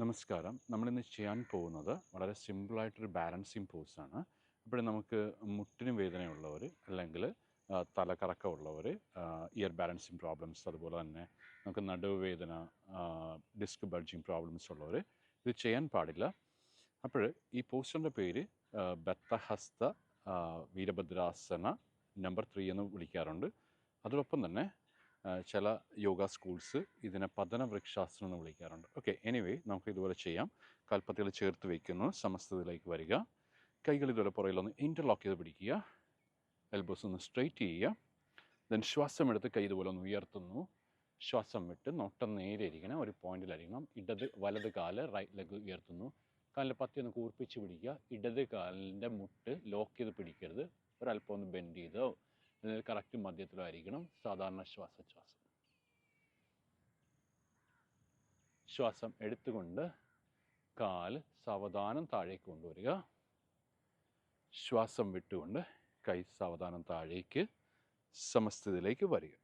നമസ്കാരം. നമ്മളിന്ന് ചെയ്യാൻ പോകുന്നത് വളരെ സിമ്പിളായിട്ടൊരു ബാലൻസിങ് പോസാണ് അപ്പോൾ നമുക്ക് മുട്ടിന് വേദനയുള്ളവർ അല്ലെങ്കിൽ തലക്കറക്കമുള്ളവർ ഇയർ ബാലൻസിങ് പ്രോബ്ലംസ് അതുപോലെ തന്നെ നമുക്ക് നടുവേദന ഡിസ്ക് ബൾജിങ് പ്രോബ്ലംസ് ഉള്ളവർ ഇത് ചെയ്യാൻ പാടില്ല. അപ്പോൾ ഈ പോസ്റ്ററിന്റെ പേര് ബത്തഹസ്ത വീരഭദ്രാസന നമ്പർ ത്രീ എന്ന് വിളിക്കാറുണ്ട്. അതോടൊപ്പം തന്നെ ചില യോഗ സ്കൂൾസ് ഇതിനെ പതന വൃക്ഷാസനം എന്ന് വിളിക്കാറുണ്ട്. ഓക്കെ എനിവേ നമുക്ക് ഇതുപോലെ ചെയ്യാം. കൽപ്പത്തികൾ ചേർത്ത് വയ്ക്കുന്നു സമസ്തത്തിലേക്ക് വരിക. കൈകൾ ഇതുപോലെ പുറകിലൊന്ന് ഇന്റർലോക്ക് ചെയ്ത് പിടിക്കുക. എൽബോസ് ഒന്ന് സ്ട്രെയിറ്റ് ചെയ്യുക. ദെൻ ശ്വാസം എടുത്ത് കൈ ഇതുപോലെ ഒന്ന് ഉയർത്തുന്നു. ശ്വാസം വിട്ട് നോട്ടം നേരെ ഇരിക്കണം. ഒരു പോയിന്റിലായിരിക്കണം ഇടത് വലത് കാൽ റൈറ്റ് ലെഗ് ഉയർത്തുന്നു. കാലിന്റെ പത്തി ഒന്ന് കൂർപ്പിച്ച് പിടിക്കുക. ഇടത് കാലിന്റെ മുട്ട് ലോക്ക് ചെയ്ത് പിടിക്കരുത്. ഒരല്പം ഒന്ന് ബെൻഡ് ചെയ്തോ? കറക്റ്റ് മധ്യത്തിലായിരിക്കണം. സാധാരണ ശ്വാസോച്ഛ്വാസം. ശ്വാസം എടുത്തുകൊണ്ട് കാൽ സാവധാനം താഴേക്ക് കൊണ്ടുവരിക. ശ്വാസം വിട്ടുകൊണ്ട് കൈ സാവധാനം താഴേക്ക് സമസ്ഥിതിയിലേക്ക് വരിക.